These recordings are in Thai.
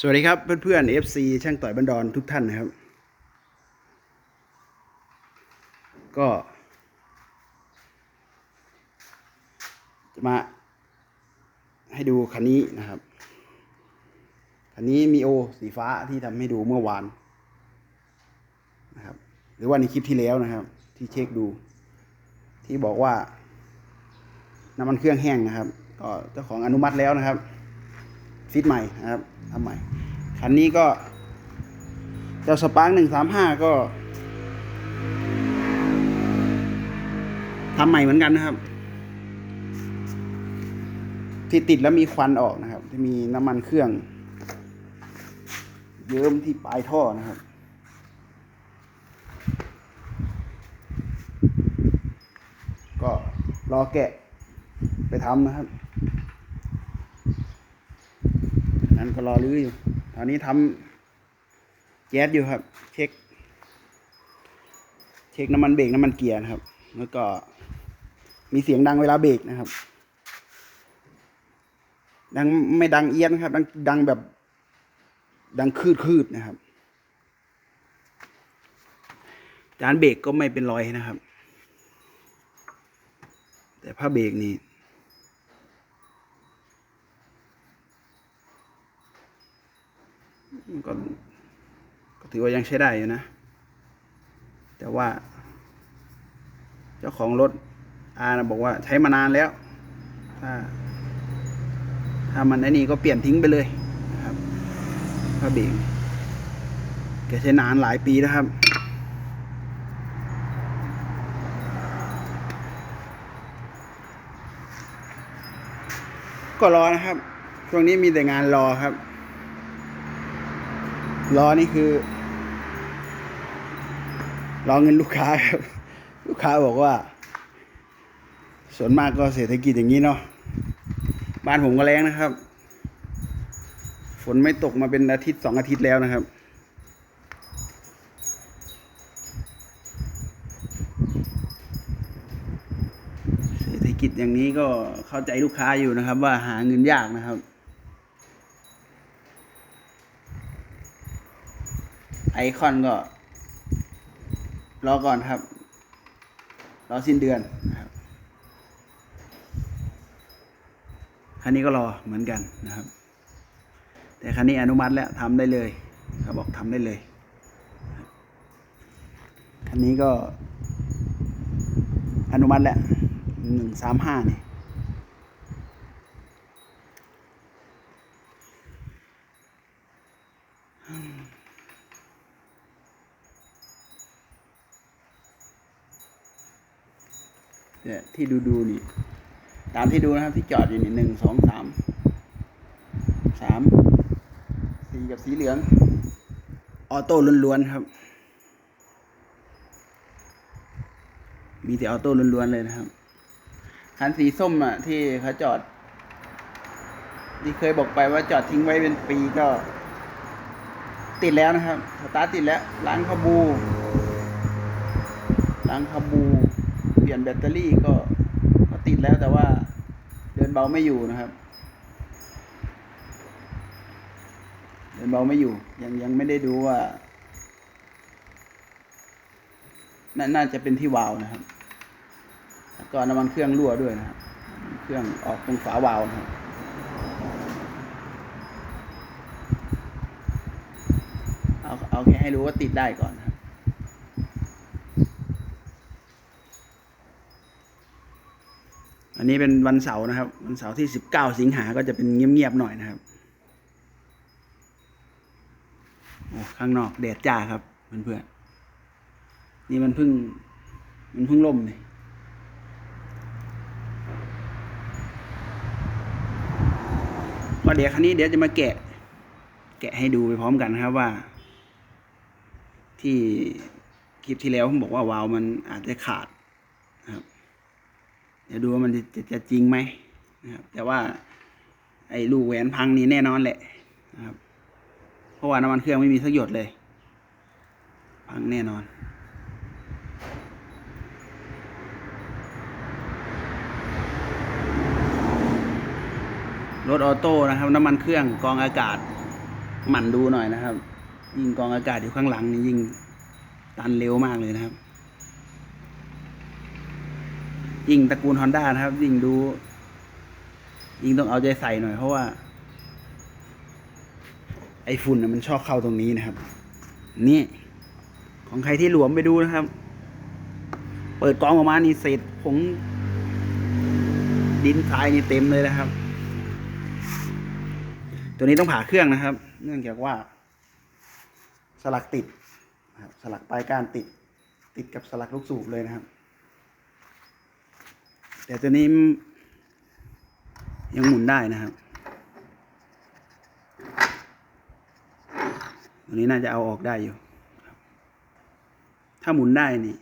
สวัสดีครับเพื่อนๆ FC ช่างต่อยบันดอนทุกท่านนะครับ ก็จะมาให้ดูคันนี้นะครับ คันนี้มีโอสีฟ้าที่ทำให้ดูเมื่อวานนะครับ หรือว่าในคลิปที่แล้วนะครับ ที่เช็คดู ที่บอกว่าน้ำมันเครื่องแห้งนะครับ ก็เจ้าของอนุมัติแล้วนะครับ ฟิตใหม่นะครับทำใหม่ คันนี้ก็เจ้าสปาร์กหนึ่งสามห้าก็ทำใหม่เหมือนกันนะครับ ที่ติดแล้วมีควันออกนะครับที่มีน้ำมันเครื่อง เยิ้มที่ปลายท่อนะครับก็รอแกะไปทำนะครับ นั้นก็รอรื้ออยู่ตอนนี้ทำแก๊สอยู่ครับ เช็ค เช็คน้ำมันเบรกน้ำมันเกียร์นะครับ แล้วก็มีเสียงดังเวลาเบรกนะครับ ดังไม่ดังเอียนนะครับ ดังดังแบบ ดังคืดคืดๆนะครับ จานเบรกก็ไม่เป็นรอยนะครับ แต่ผ้าเบรกนี่ มันก็ก็ถือว่ายังใช้ได้อยู่นะ แต่ว่า เจ้าของรถอานะบอกว่าใช้มานานแล้ว ถ้า ถ้ามันไอ้นี่ก็เปลี่ยนทิ้งไปเลยนะครับพระเบรกแกใช้นานหลายปีแล้วครับก็รอนะครับ ช่วงนี้มีแต่งานรอครับ รอนี่คือรอเงินลูกค้าครับ ลูกค้าบอกว่า ส่วนมากก็เศรษฐกิจอย่างนี้เนาะบ้านผมก็แรงนะครับ ฝนไม่ตกมาเป็นอาทิตย์สองอาทิตย์แล้วนะครับ เศรษฐกิจอย่างนี้ก็เข้าใจลูกค้าอยู่นะครับ ว่าหาเงินยากนะครับ ไอคอนก็ รอก่อนครับ รอสิ้นเดือนนะครับคันนี้ก็รอเหมือนกันนะครับ แต่คันนี้อนุมัติแล้วทำได้เลยเขาบอกทำได้เลย คันนี้ก็อนุมัติแล้วหนึ่งสามห้านี่ เนี่ยที่ดูดูๆนี่ ตามที่ดูนะครับ ที่จอดอยู่นี่หนึ่งสองสามสามสีกับสีเหลือง ออโต้ล้วนๆครับ มีแต่ออโต้ล้วนๆเลยนะครับคันสีส้มอะ ที่เขาจอด ที่เคยบอกไปว่าจอดทิ้งไว้เป็นปีก็ ติดแล้วนะครับสตาร์ทติดแล้วล้างคาบูล้างคาบู ปลี่ยนแบตเตอรี่ก็ก็ติดแล้วแต่ว่าเดินเบาไม่อยู่นะครับ เดินเบาไม่อยู่ ยังยังไม่ได้ดูว่านาน่าจะเป็นที่วาล์วนะครับ แล้วก็น้ำมันเครื่องรั่วด้วยนะครับ เครื่องออกตรงฝาวาล์วนะครับเอาเอาแค่ให้รู้ว่าติดได้ก่อนนะครับ อันนี้เป็นวันเสาร์นะครับ วันเสาร์ที่สิบเก้าสิงหาก็จะเป็นเงียบๆหน่อยนะครับโอ้ข้างนอกแดดจ้าครับเพื่อนๆนี่มันเพิ่ง มันเพิ่งล่มเลยก็เดี๋ยวคันนี้เดี๋ยวจะมาแกะ แกะให้ดูไปพร้อมกันนะครับว่า ที่คลิปที่แล้วผมบอกว่าวาล์วมันอาจจะขาด เดี๋ยวดูว่ามันจะจะจะจริงไหมนะครับ แต่ว่า ไอ้ลูกแหวนพังนี่แน่นอนแหละนะครับ เพราะว่าน้ำมันเครื่องไม่มีสักหยดเลย พังแน่นอนรถออโต้นะครับน้ำมันเครื่องกองอากาศหมั่นดูหน่อยนะครับ ยิงกองอากาศอยู่ข้างหลังนี่ยิงตันเร็วมากเลยนะครับ ยิงตระกูลฮอนด้านะครับ ยิงดู ยิงต้องเอาใจใส่หน่อย เพราะว่า ไอฝุ่นมันชอบเข้าตรงนี้นะครับ นี่ ของใครที่หลวมไปดูนะครับ เปิดกองออกมานี่เศษผงดินทรายนี่เต็มเลยนะครับ ตัวนี้ต้องผ่าเครื่องนะครับ เนื่องจากว่า สลักติดสลักปลายก้านติด ติดกับสลักลูกสูบเลยนะครับ แต่ตัวนี้ยังหมุนได้นะครับ ตัวนี้น่าจะเอาออกได้อยู่ ถ้าหมุนได้นี่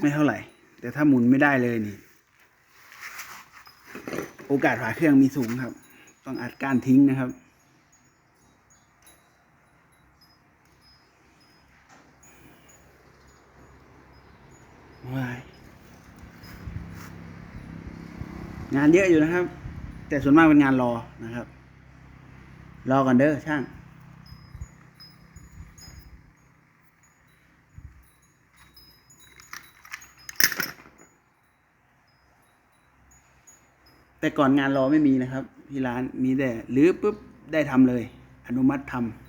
ไม่เท่าไหร่ แต่ถ้าหมุนไม่ได้เลยนี่ โอกาสผ่าเครื่องมีสูงครับ ต้องอัดก้านทิ้งนะครับ ว้าย งานเยอะอยู่นะครับ แต่ส่วนมากเป็นงานรอนะครับ รอกันเด้อช่างแต่ก่อนงานรอไม่มีนะครับ ที่ร้านมีแต่หรือปุ๊บได้ทำเลย อนุมัติทำ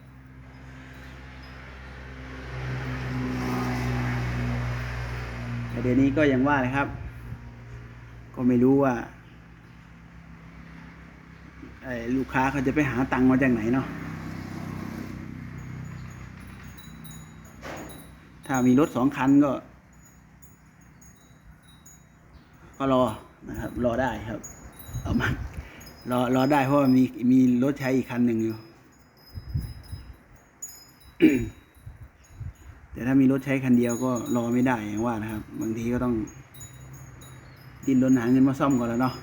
แต่ เดี๋ยวนี้ก็ยังว่าเลยครับ ก็ไม่รู้ว่าลูกค้าเขาจะไปหาตังค์มาจากไหนเนาะถ้ามีรถสองคันก็ ก็รอนะครับ รอได้ครับ เอามารอรอได้เพราะว่ามีมีรถใช้อีกคันหนึ่งอยู่ แต่ถ้ามีรถใช้คันเดียวก็รอไม่ได้อย่างว่านะครับ บางทีก็ต้องดิ้นรนหาเงินมาซ่อมก่อนแล้วเนาะ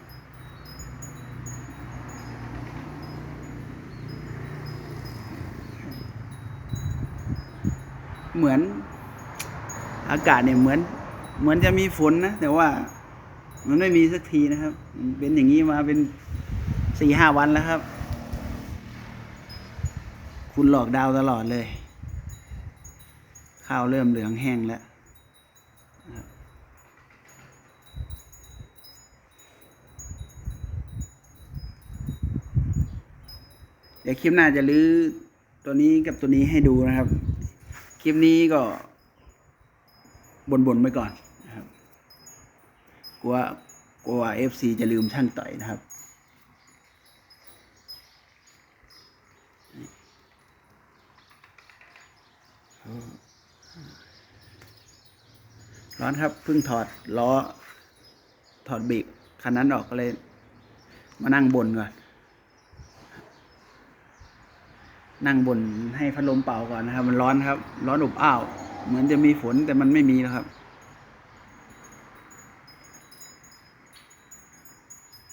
เหมือนอากาศเนี่ยเหมือน เหมือนจะมีฝนนะแต่ว่ามันไม่มีสักทีนะครับ เป็นอย่างนี้มาเป็นสี่ห้าวันแล้วครับ คุณหลอกดาวตลอดเลย ข้าวเริ่มเหลืองแห้งแล้วเดี๋ยวคลิปหน้าจะลื้อตัวนี้กับตัวนี้ให้ดูนะครับ คลิปนี้ก็บนๆไปก่อนนะครับ กลัวกลัวเอฟซีจะลืมช่างต่อยนะครับ ร้อนครับเพิ่งถอดล้อ ถอดเบรกคันนั้นออกก็เลย มานั่งบนก่อน นั่งบนให้พัดลมเป่าก่อนนะครับ มันร้อนครับ ร้อนอบอ้าว เหมือนจะมีฝนแต่มันไม่มีแล้วครับ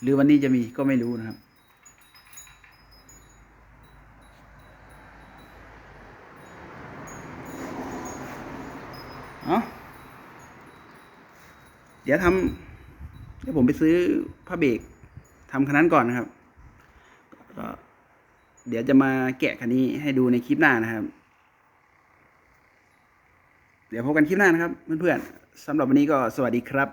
หรือวันนี้จะมีก็ไม่รู้นะครับ เดี๋ยวทำเดี๋ยวผมไปซื้อผ้าเบรกทำคันนั้นก่อนนะครับก็เดี๋ยวจะมาแกะคันนี้ให้ดูในคลิปหน้านะครับ เดี๋ยวพบกันคลิปหน้านะครับ เพื่อนๆสำหรับวันนี้ก็สวัสดีครับ